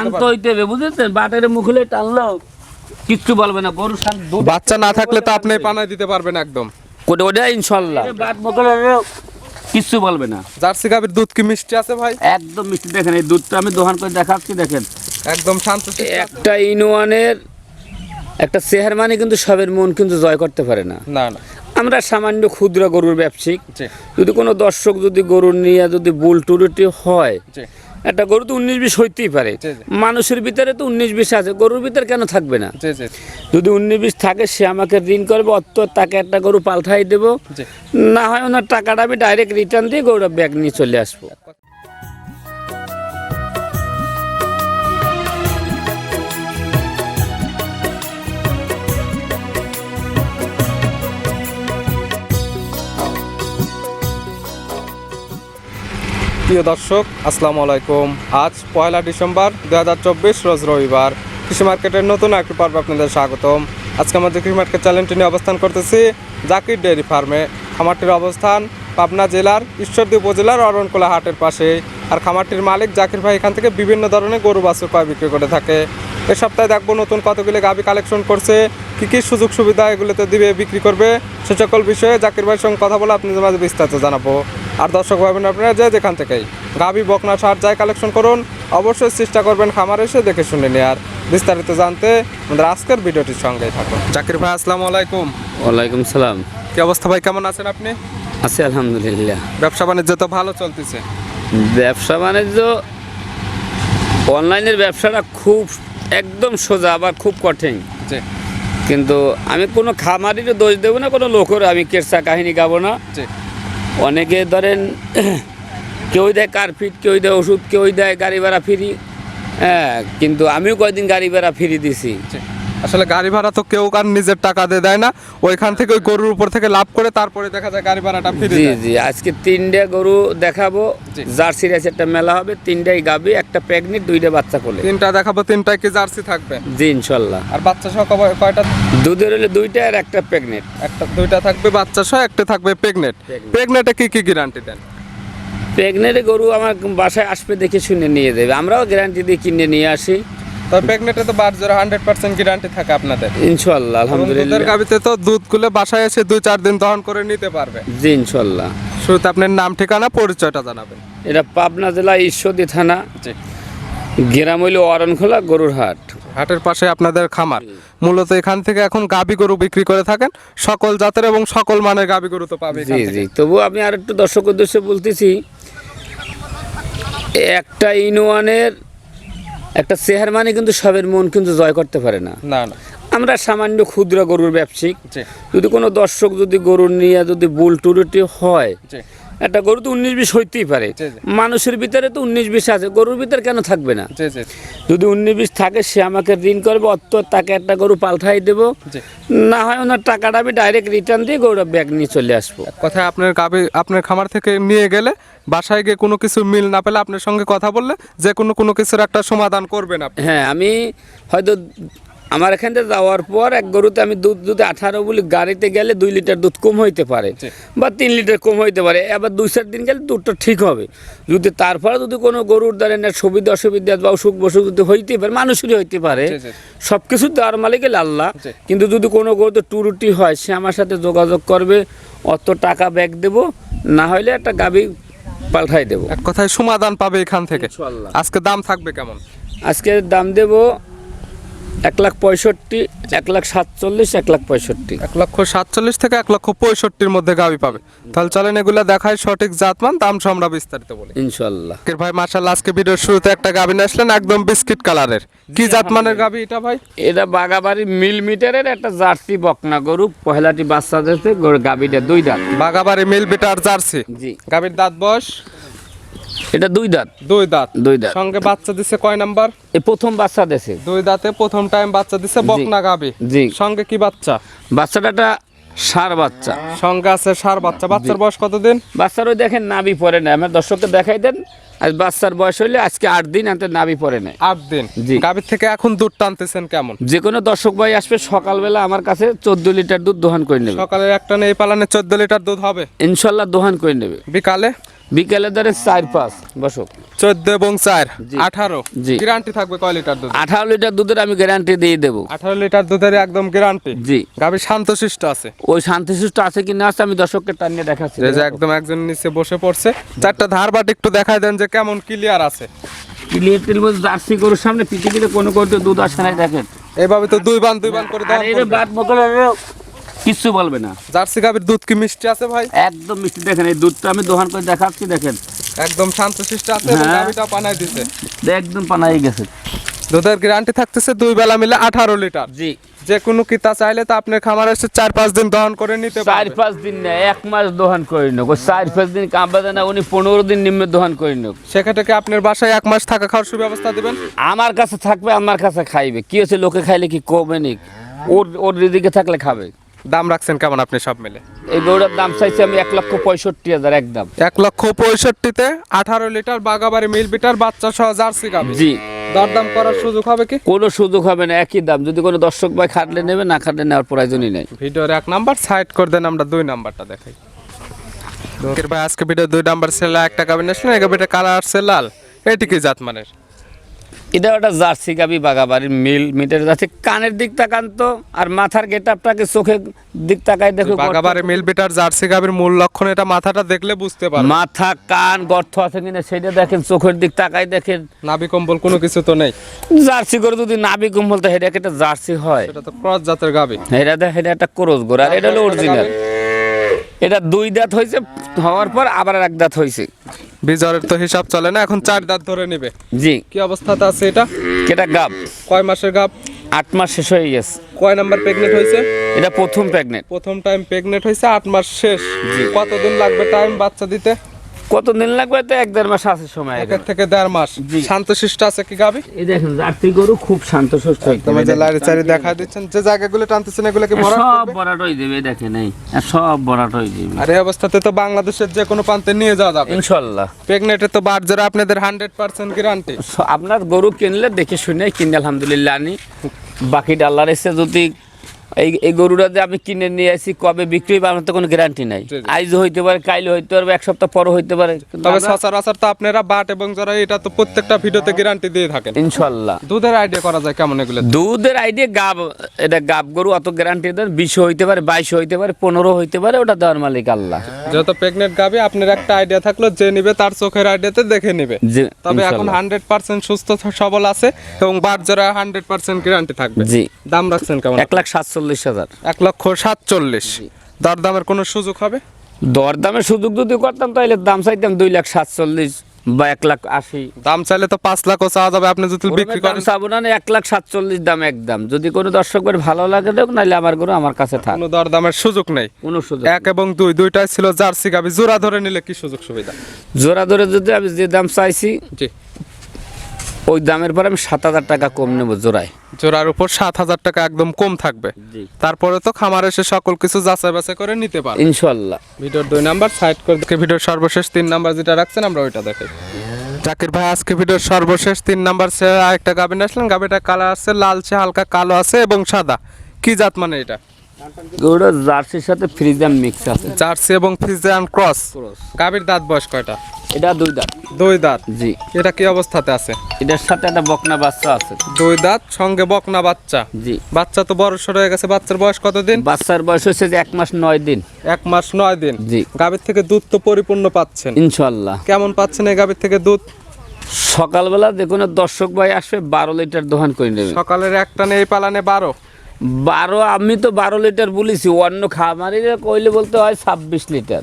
শান্ত হইতে হবে বুঝেছেন? বাটের মুখলে টানলো কিচ্ছু বলবে না গরু শান্ত বাচ্চা না থাকলে তো আপনি পানায় দিতে পারবেন একদম। ওটা ইনশাল্লাহ। বাট মুখলে কিচ্ছু বলবে না। জার্সি গাভীর দুধ কি মিষ্টি আছে ভাই? একদম মিষ্টি দেখেন এই দুধটা আমি দোকান করে দেখাচ্ছি দেখেন। একদম শান্ত একটা ইনোয়ানের একটা চেহার মানে কিন্তু সবের মন কিন্তু জয় করতে পারে না। না না। আমরা সামান্য ক্ষুদ্র গরুর ব্যবসায়িক। যদি কোনো দর্শক যদি গরু নিয়ে যদি বুল টুরুটি হয় একটা গরু তো উনিশ বিশ হইতেই পারে। মানুষের ভিতরে তো উনিশ বিশ আছে গরুর ভিতরে কেন থাকবে না? যদি উনিশ বিশ থাকে সে আমাকে ঋণ করবে অত তাকে একটা গরু পাল্টাই দেবো। না হয় ওনার টাকাটা আমি ডাইরেক্ট রিটার্ন দিয়ে গরুটা ব্যাগ নিয়ে চলে আসব। প্রিয় দর্শক, আসসালামু আলাইকুম। আজ পয়লা ডিসেম্বর দু হাজার চব্বিশ, রোজ রবিবার। কৃষি মার্কেটের নতুন একটি পর্বে আপনাদের স্বাগতম। আজকে আমাদের কৃষি মার্কেট চ্যানেলটি নিয়ে অবস্থান করতেছি জাকির ডেয়ারি ফার্মে। খামারটির অবস্থান পাবনা জেলার ঈশ্বরদী উপজেলার অরণকোলা হাটের পাশে। আর খামারটির মালিক জাকির ভাই এখান থেকে বিভিন্ন ধরনের গরু, বাছুর, কয় বিক্রি করে থাকে। এ সপ্তাহে দেখব নতুন কতগুলি গাভি কালেকশন করছে, কী কী সুযোগ সুবিধা এগুলোতে দিবে, বিক্রি করবে, সে সকল বিষয়ে জাকির ভাইয়ের সঙ্গে কথা বলে আপনাদের মাঝে বিস্তারিত জানাব। আর দর্শক ভাবেন আপনারা যে যেখান থেকেই গাভি বকনা সার যাই কালেকশন করুন অবশ্যই চেষ্টা করবেন খামার এসে দেখে শুনে নেওয়ার বিস্তারিত জানতে আমাদের আজকের ভিডিওটির সঙ্গে থাকুন। জাকির ভাই আসসালামু আলাইকুম। ওয়ালাইকুম সালাম। কি অবস্থা ভাই কেমন আছেন আপনি? আছি আলহামদুলিল্লাহ। ব্যবসা বাণিজ্য তো ভালো চলতেছে। ব্যবসা বাণিজ্য অনলাইনের ব্যবসাটা খুব একদম সোজা আবার খুব কঠিন। কিন্তু আমি কোনো খামারিরও দোষ দেবো না কোনো লোকের আমি কেরসা কাহিনী গাবো না। অনেকে ধরেন, কেউ দেয় কারফিট কেউ দেয় ওষুধ, কেউ দেয় গাড়ি ভাড়া ফ্রি হ্যাঁ কিন্তু আমিও কয়েকদিন গাড়ি ভাড়া ফ্রি দিছি জি। আসলে গাড়ি ভাড়া তো কেউ কার নিজের টাকা দিয়ে দেয় না। ওইখান থেকে ওই গরুর উপর থেকে লাভ করে তারপরে দেখা যায় গাড়ি ভাড়াটা ফিরে জি জি আজকে তিনটে গরু দেখাবো। জার্সি আছে একটা মেলা হবে তিনটাই গাবি একটা প্রেগনেন্ট দুইটা বাচ্চা কোলে। তিনটা দেখাবো তিনটায় কি জার্সি থাকবে? জি ইনশাল্লাহ। আর বাচ্চা সহ কয়টা? দুধের হলে দুইটা আর একটা প্রেগনেন্ট। একটা দুইটা থাকবে বাচ্চা সহ একটা থাকবে প্রেগনেন্ট। প্রেগনেন্টে কি কি গ্যারান্টি দেন? প্রেগনেন্টে গরু আমার বাসায় আসবে দেখে শুনে নিয়ে দেবে। আমরাও গ্যারান্টি দিয়ে কিনে নিয়ে আসি। তবে তো বার জোর হান্ড্রেড পার্সেন্ট গ্যারান্টি থাকে আপনাদের। ইনশাল্লাহ এবং দুধের গাবিতে তো দুধগুলো বাসায় এসে দুই চার দিন দহন করে নিতে পারবে। জি ইনশাল্লাহ শুরুতে আপনার নাম ঠিকানা পরিচয়টা জানাবেন। এটা পাবনা জেলা ঈশ্বরদী থানা। জি। গ্রাম হইল অরণখোলা গরুর হাট হাটের পাশে আপনাদের খামার। মূলত এখান থেকে এখন গাবি গরু বিক্রি করে থাকেন। সকল জাতের এবং সকল মানের গাবি গরু তো পাবে জি জি। তবু আমি আর একটু দর্শক উদ্দেশ্যে বলতেছি একটা ইনোয়ানের একটা চেহার মানে কিন্তু সবের মন কিন্তু জয় করতে পারে না। না না। আমরা সামান্য ক্ষুদ্র গরুর ব্যবসায়িক। যদি কোনো দর্শক যদি গরু নিয়ে যদি বুল টুরুটি হয় একটা গরু তো উনিশ বিশ হইতেই পারে। মানুষের ভিতরে তো উনিশ বিশ আছে গরুর ভিতরে কেন থাকবে না? যদি উনিশ বিশ থাকে সে আমাকে ঋণ করবে অত তাকে একটা গরু পাল্টাই দেবো। না হয় ওনার টাকাটা আমি ডাইরেক্ট রিটার্ন দিয়ে গরুটা ব্যাগ নিয়ে চলে আসব। কথায় আপনার গাবি আপনার খামার থেকে নিয়ে গেলে বাসায় গিয়ে কোনো কিছু মিল না পেলে আপনার সঙ্গে কথা বললে যে কোনো কোনো কিছুর একটা সমাধান করবেন আপনি। হ্যাঁ আমি হয়তো আমার এখান থেকে যাওয়ার পর এক গরুতে আমি দুধ যদি আঠারো বলি গাড়িতে গেলে দুই লিটার দুধ কম হইতে পারে বা তিন লিটার কম হইতে পারে। আবার দুই চার দিন গেলে দুধটা ঠিক হবে। যদি তারপরে যদি কোনো গরুর দ্বারা না সুবিধা অসুবিধা বা অসুখ বসুখ যদি হইতে পারে মানুষেরই হইতে পারে। সব কিছু দেওয়ার মালিক আল্লাহ। কিন্তু যদি কোনো গরুতে টুরুটি হয় সে আমার সাথে যোগাযোগ করবে অত টাকা ব্যাগ দেব না হলে একটা গাবি পাল্টাই দেবো। এক কথায় সমাধান পাবে এখান থেকে। আজকে দাম থাকবে কেমন? আজকে দাম দেব এক লাখ পঁয়ষট্টি এক লাখ সাতচল্লিশ এক লাখ পঁয়ষট্টি। এক লক্ষ সাতচল্লিশ থেকে এক লক্ষ পঁয়ষট্টির মধ্যে গাবি পাবে। তাহলে চলেন এগুলো দেখায় সঠিক জাতমান দাম আমরা বিস্তারিত বলি। ইনশাল্লাহ ভাই মার্শাল আজকে ভিডিওর শুরুতে একটা গাবি নিয়ে আসলেন একদম বিস্কিট কালারের। কি জাতমানের গাবি এটা ভাই? এটা বাগাবাড়ি মিল মিটারের একটা জার্সি বকনা গরু পহেলাটি বাচ্চা দিয়েছে গাভীটা দুই দাঁত। বাগাবাড়ি মিল বিটার জার্সি। জি। গাবির দাঁত বয়স? এটা দুই দাঁত। দুই দাঁত। দুই দাঁত। সঙ্গে বাচ্চা দিছে কয় নাম্বার? এই প্রথম বাচ্চা দিছে। দুই দাঁতে প্রথম টাইম বাচ্চা দিছে বকনা গাবে। জি। সঙ্গে কি বাচ্চা? বাচ্চাটা সার বাচ্চা। সঙ্গে আছে সার বাচ্চা। বাচ্চার বয়স কতদিন? বাচ্চার ওই দেখেন নাবি পরে না। আমার দর্শককে দেখাই দেন। আজ বাচ্চার বয়স হইলে আজকে আট দিন আনতে নাভি পরে নেয়। আট দিন? জি। গাবির থেকে এখন দুধ টানতেছেন কেমন? যে কোনো দর্শক ভাই আসবে সকালবেলা আমার কাছে চোদ্দ লিটার দুধ দোহান করে নেবে। সকালে একটা নেই পালানে চোদ্দ লিটার দুধ হবে? ইনশাল্লাহ দোহান করে নেবে। বিকালে? বিকেলে ধরে চার পাঁচ বসো। চোদ্দ এবং চার আঠারো? জি। গ্যারান্টি থাকবে কয় লিটার দুধ আঠারো লিটার দুধের আমি গ্যারান্টি দিয়ে দেবো। আঠারো লিটার দুধের একদম গ্যারান্টি জি। গাভী শান্তশিষ্ট আছে? ওই শান্তিসুষ্ট আছে কি না আছে আমি দর্শককে টানিয়ে দেখাচ্ছি। একদম একজন নিচে বসে পড়ছে। চারটা ধার বাট একটু দেখায় দেন যে কেমন ক্লিয়ার আছে? ক্লিয়ার তেল বলতে জার্সি গরুর সামনে পৃথিবীতে কোনো করতে দুধ আসে নাই দেখেন। এইভাবে তো দুই বান দুই বান করে আর দেওয়া এর বাদ মোকালে কিচ্ছু বলবে না। জার্সি গাভীর দুধ কি মিষ্টি আছে ভাই? একদম মিষ্টি দেখেন এই দুধটা আমি দোকান করে দেখাচ্ছি দেখেন। একদম শান্তশিষ্ট আছে এবং হ্যাঁ। গাভীটা পানায় দিছে। একদম পানাই গেছে। দুধের গ্যারান্টি থাকতেছে দুই বেলা মিলে আঠারো লিটার। জি। যে কোনো কিতা চাইলে তো আপনার খামার এসে চার পাঁচ দিন দহন করে নিতে চার পাঁচ দিন না এক মাস দহন করে নেব। চার পাঁচ দিন কামবাদে না উনি পনেরো দিন নিম্নে দহন করে নেব। সেক্ষেত্রে আপনার বাসায় এক মাস থাকা খাওয়ার সুব্যবস্থা দিবেন? আমার কাছে থাকবে আমার কাছে খাইবে। কি হচ্ছে লোকে খাইলে কি কমে নিক ওর ওর দিকে থাকলে খাবে। দাম রাখছেন কেমন আপনি সব মিলে এই গরুটার দাম চাইছি আমি এক লক্ষ পঁয়ষট্টি হাজার একদম এক লক্ষ পঁয়ষট্টিতে আঠারো লিটার বাগাবাড়ি মিল বিটার বাচ্চা সহ জার্সি গাভী জি দরদাম করার সুযোগ হবে কি কোনো সুযোগ হবে না একই দাম যদি কোনো দর্শক ভাই খাটলে নেবে না খাটলে নেওয়ার প্রয়োজনই নেই ভিডিওর এক নাম্বার সাইড করে দেন আমরা দুই নাম্বারটা দেখাই ভাই আজকে ভিডিও দুই নাম্বার সেলা একটা গাভী নিয়েছিলেন এই গাভীটা কালার আসছে লাল এটি কি জাত মানের এটা একটা জার্সি গাবি বাগাবাড়ির মিল মিটার যাচ্ছে। কানের দিক তাকান তো আর মাথার গেটআপটাকে চোখের দিক তাকায় দেখো বাগাবাড়ি মিল বিটার জার্সি গাভীর মূল লক্ষণ এটা মাথাটা দেখলে বুঝতে পারবে মাথা কান গর্ত আছে কিনা সেটা দেখেন চোখের দিক তাকায় দেখেন। নাভি কম্বল কোনো কিছু তো নেই। জার্সি করে যদি নাবি কম্বল তো হেটা একটা জার্সি হয়। এটা তো ক্রস জাতের গাভী এটা দেখ এটা একটা ক্রোজ গোর আর এটা হলো অরিজিনাল এটা দুই দাঁত হয়েছে হওয়ার পর আবার এক দাঁত হয়েছে। বিজয়ের তো হিসাব চলে না এখন চার দাঁত ধরে নেবে। জি। কি অবস্থাতে আছে এটা? এটা গাব। কয় মাসের গাব? আট মাস শেষ হয়ে গেছে। কয় নাম্বার প্রেগনেন্ট হয়েছে? এটা প্রথম প্রেগনেন্ট প্রথম টাইম প্রেগনেন্ট হয়েছে আট মাস শেষ। কতদিন লাগবে টাইম বাচ্চা দিতে? কত দিন লাগবে তো? এক দেড় মাস আছে সময় একের থেকে দেড় মাস। শান্তশিষ্ট আছে কি গাভী? এই দেখেন জার্সি গরু খুব শান্ত সুস্থ তুমি যে লাইট চারি দেখা দিচ্ছেন যে জায়গাগুলো টানতেছেন এগুলো কি ভরা সব বরাট হয়ে দেবে দেখেন এই। আর সব বরাট হয়ে দেবে। আর এই অবস্থাতে তো বাংলাদেশের যে কোনো প্রান্তে নিয়ে যাওয়া যাবে। ইনশাল্লাহ। প্রেগনেন্টে তো বার যারা আপনাদের হান্ড্রেড পার্সেন্ট গ্যারান্টি স- আপনার গরু কিনলে দেখে শুনে কিনে আলহামদুলিল্লাহ আনি। বাকিটা আল্লাহর এসে যদি এই এই গরুটা যে আমি কিনে নিয়ে আসি কবে বিক্রি হবে আমার তো কোনো গ্যারান্টি নাই। আইজ হইতে পারে কাইলে হইতে পারবে এক সপ্তাহ পরও হইতে পারে। তবে সচরাচর তো আপনারা বাট এবং যারা এটা তো প্রত্যেকটা ভিডিওতে গ্যারান্টি দিয়ে থাকেন। ইনশাল্লাহ। দুধের আইডিয়া করা যায় কেমন এগুলো? দুধের আইডিয়া গাব এটা গাব গরু অত গ্যারান্টি দেন বিশ হইতে পারে বাইশ হইতে পারে পনেরো হইতে পারে ওটা দেওয়ার মালিক আল্লাহ। যেহেতু প্রেগনেন্ট গাবে আপনার একটা আইডিয়া থাকল যে নিবে তার চোখের আইডিয়াতে দেখে নিবে। তবে এখন হান্ড্রেড পার্সেন্ট সুস্থ সবল আছে এবং বার যারা হান্ড্রেড পার্সেন্ট গ্যারান্টি থাকবে। জি। দাম রাখছেন কেমন? এক লাখ সাতচল্লিশ হাজার। এক লক্ষ সাতচল্লিশ। দরদামের কোনো সুযোগ হবে? দরদামের সুযোগ যদি করতাম তাহলে দাম চাইতাম দুই লাখ সাতচল্লিশ বা এক লাখ আশি। দাম চাইলে তো পাঁচ লাখও চাওয়া যাবে আপনি যদি বিক্রি করেন। চাবো না এক লাখ সাতচল্লিশ দাম একদম। যদি কোনো দর্শক ভালো লাগে দেখ নাহলে আমার গরু আমার কাছে থাক। কোনো দরদামের সুযোগ নেই। কোনো সুযোগ এক এবং দুই দুইটাই ছিল জার্সি গাবি। জোড়া ধরে নিলে কি সুযোগ সুবিধা। জোড়া ধরে যদি আমি যে দাম চাইছি জি। ওই দামের পর আমি সাত হাজার টাকা কম নেব জোড়ায়। জোড়ার উপর সাত হাজার টাকা একদম কম থাকবে। তারপরে তো খামার এসে সকল কিছু যাচাই বাছাই করে নিতে পারে ইনশাল্লাহ। ভিডিওর দুই নাম্বার সাইড করে দেখে ভিডিওর সর্বশেষ তিন নাম্বার যেটা রাখছেন আমরা ওইটা দেখাই জাকির ভাই আজকে ভিডিওর সর্বশেষ তিন নাম্বার সে আরেকটা গাবিন আসলেন। গাবিটা কালার আছে লালচে হালকা কালো আছে এবং সাদা। কি জাত মানে এটা? জার্সির সাথে ফ্রিজাম মিক্স আছে। জার্সি এবং ফিজিয়ান ক্রস। গাবির দাঁত বয়স কয়টা? এটা দুই দাঁত। দুই দাঁত? জি। এটা কি অবস্থাতে আছে? এটার সাথে একটা বকনা বাচ্চা আছে। দুই দাঁত সঙ্গে বকনা বাচ্চা? জি। বাচ্চা তো বড় সড় হয়ে গেছে বাচ্চার বয়স কতদিন? বাচ্চার বয়স হচ্ছে যে এক মাস নয় দিন। এক মাস নয় দিন? জি। গাভীর থেকে দুধ তো পরিপূর্ণ পাচ্ছেন। ইনশাল্লাহ কেমন পাচ্ছেন এই গাভীর থেকে দুধ? সকালবেলা যে কোনো দর্শক ভাই আসবে বারো লিটার দোকান করে নেবে। সকালের একটা নেই পালানে বারো? বারো আমি তো বারো লিটার বলেছি অন্য খামারিরা কইলে বলতে হয় ছাব্বিশ লিটার।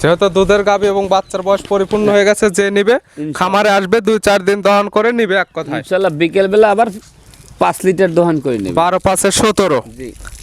যেহেতু দুধের গাবি এবং বাচ্চার বয়স পরিপূর্ণ হয়ে গেছে যে নিবে খামারে আসবে দুই চার দিন দহন করে নিবে এক কথা ইনশাল্লাহ বিকেলবেলা আবার পাঁচ লিটার দোকান করে নেবে। বারো পাঁচে সতেরো।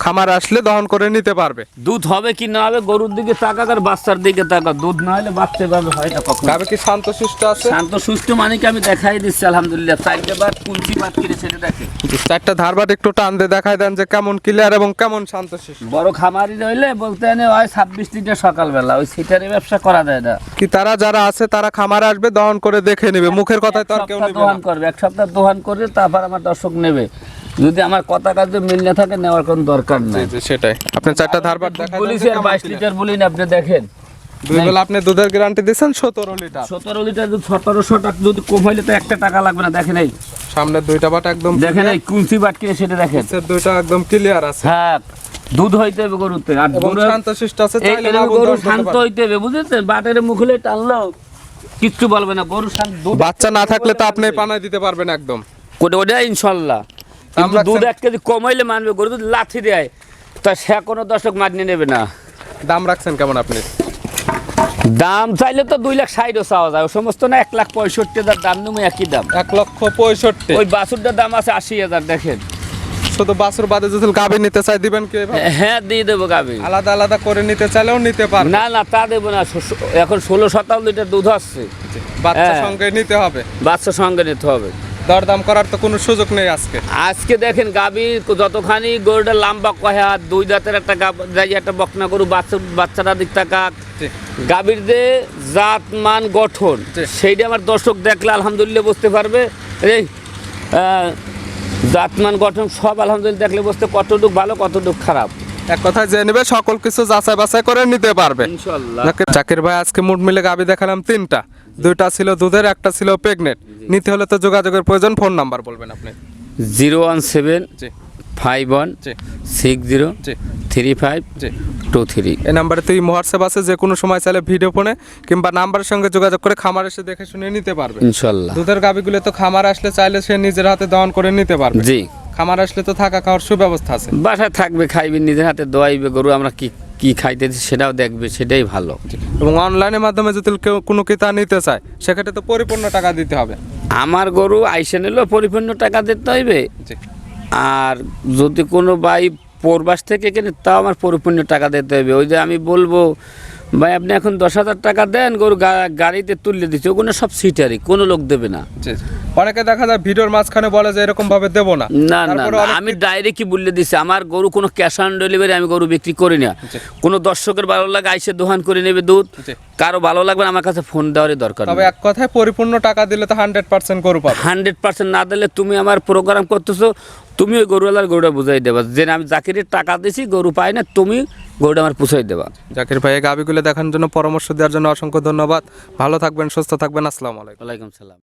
খামার আসলে দহন করে নিতে পারবে। দুধ হবে কি না হবে গরুর দিকে তাকাক আর বাচ্চার দিকে তাকাক। দুধ না হলে বাচ্চা পাবে হয় না কখন। গাভী কি শান্তশিষ্ট আছে? শান্ত সুস্থ মানে কি আমি দেখাই দিচ্ছি আলহামদুলিল্লাহ। চারটে বার কুলসি পাত কিনে সেটা দেখে। চারটা ধারবাট একটু টান দিয়ে দেখাই দেন যে কেমন ক্লিয়ার এবং কেমন শান্তশিষ্ট বড় খামারি রইলে বলতে এনে হয় ছাব্বিশ লিটার সকালবেলা ওই সিটারে ব্যবসা করা যায় না। কি তারা যারা আছে তারা খামারে আসবে দহন করে দেখে নিবে। মুখের কথায় তো আর কেউ নিবে করবে এক সপ্তাহ দোহান করে তারপর আমার দর্শক নেবে। যদি আমার কথা কাজে মিল না থাকে নেওয়ার কোনো দরকার নাই। সেটাই। আপনি চারটা বলিস যে আর বাইশ লিটার বলি না আপনি দেখেন। দুই বেলা আপনি দুধের গ্যারান্টি দিচ্ছেন সতেরো লিটার। সতেরো লিটার যদি সতেরোশো টাকা যদি কম হইলে তো একটা টাকা লাগবে না দেখেন এই। সামনে দুইটা বাট একদম দেখেন এই কুলসি বাট বাটকে সেটা দেখেন। দুইটা একদম ক্লিয়ার আছে। হ্যাঁ দুধ হইতে হবে গরুতে আর গরু- আছে এরকম মা বোন গরু শান্ত হইতে হবে বুঝেছেন? বাটের মুখলে টানলো কিচ্ছু বলবে না গরু শান্ত বাচ্চা না থাকলে তো আপনি পানায় দিতে পারবেন একদম। ওটা ইনশাল্লাহ। কিন্তু দুধ এক কেজি কমাইলে মানবে গরু যদি লাথি দেয় তা সে কোনো দর্শক মান্য নেবে না। দাম রাখছেন কেমন আপনি? দাম চাইলে তো দুই লাখ ষাটও চাওয়া যায় ও সমস্ত না এক লাখ পঁয়ষট্টি হাজার দাম নেব একই দাম। এক লক্ষ পঁয়ষট্টি। ওই বাছুরটার দাম আছে আশি হাজার দেখেন। শুধু বাছুর বাদে যদি গাভী নিতে চাই দিবেন কি হ্যাঁ দিয়ে দেবো গাবি আলাদা আলাদা করে নিতে চাইলেও নিতে পারবেন না না তা দেবো না এখন ষোলো সতেরো লিটার দুধ আসছে। বাচ্চা হ্যাঁ। সঙ্গে নিতে হবে। বাচ্চার সঙ্গে নিতে হবে। দরদাম করার তো কোনো সুযোগ নেই আজকে। আজকে দেখেন গাভী যতখানি গরুটা লম্বা কয় হাত দুই দাঁতের একটা গাব যাই একটা বকনা গরু বাচ্চা বাচ্চারা দিক তাকাক। জি। গাভীর যে জাত মান গঠন। সেইটা আমার দর্শক দেখলে আলহামদুলিল্লাহ বুঝতে পারবে। এই আহ, জাত মান গঠন সব আলহামদুলিল্লাহ দেখলে বুঝতে কতটুক ভালো কতটুক খারাপ। এক কথায় যে নেবে সকল কিছু যাচাই বাছাই করে নিতে পারবে। ইনশাল্লাহ জাকির- জাকির ভাই আজকে মুড মিলে গাবি দেখালাম তিনটা। দুইটা ছিল দুধের একটা ছিল প্রেগনেন্ট। নিতে হলে তো যোগাযোগের প্রয়োজন ফোন নাম্বার বলবেন আপনি। Zero one seven five one six zero three five two three. এই নাম্বারে তুই হোয়াটসঅ্যাপ আছে যে কোনো সময় চাইলে ভিডিও ফোনে কিংবা নাম্বারের সঙ্গে যোগাযোগ করে খামার এসে দেখে শুনে নিতে পারবে। ইনশাল্লাহ। দুধের গাবিগুলো তো খামার আসলে চাইলে সে নিজের হাতে দহন করে নিতে পারবে। জি। খামার আসলে তো থাকা খাওয়ার সুব্যবস্থা আছে। বাসায় থাকবে খাইবে নিজের হাতে দোয়াইবে গরু আমরা কি কি খাইতেছে সেটাও দেখবে সেটাই ভালো। এবং অনলাইনের মাধ্যমে যদি কেউ কোনো কেতা নিতে চায় সেক্ষেত্রে তো পরিপূর্ণ টাকা দিতে হবে। আমার গরু আইসে নিলেও পরিপূর্ণ টাকা দিতে হইবে? আর যদি কোনো বাই পরবাস থেকে কেনে তাও আমার পরিপূর্ণ টাকা দিতে হবে ওই যে আমি বলব ভাই আপনি এখন দশ হাজার টাকা দেন গরু গাড়িতে তুললে দিচ্ছে ওগুলো সব সিটারি কোনো লোক দেবে না। অনেকে দেখা যায় ভিডিওর মাঝখানে বলে যে এরকম ভাবে দেবো না। না না আমি ডাইরেক্টই বললে দিছি আমার গরু কোনো ক্যাশ অন ডেলিভারি আমি গরু বিক্রি করি না। কোনো দর্শকের ভালো লাগে আইসে দোকান করে নেবে দুধ। কারও ভালো লাগবে আমার কাছে ফোন দেওয়ারই দরকার তবে এক কথায় পরিপূর্ণ টাকা দিলে তো হান্ড্রেড পার্সেন্ট গরু পাবে। হান্ড্রেড পার্সেন্ট না দিলে তুমি আমার প্রোগ্রাম করতেছো তুমি ওই গরুওয়ালার গরুটা বুঝাই দেবা। যে আমি জাকিরের টাকা দিছি গরু পাই না তুমি গরুটা আমার পুষাই দেবা। জাকির ভাই গাবিগুলো দেখার জন্য পরামর্শ দেওয়ার জন্য অসংখ্য ধন্যবাদ। ভালো থাকবেন সুস্থ থাকবেন আসসালামু আলাইকুম। আলাইকুম সালাম।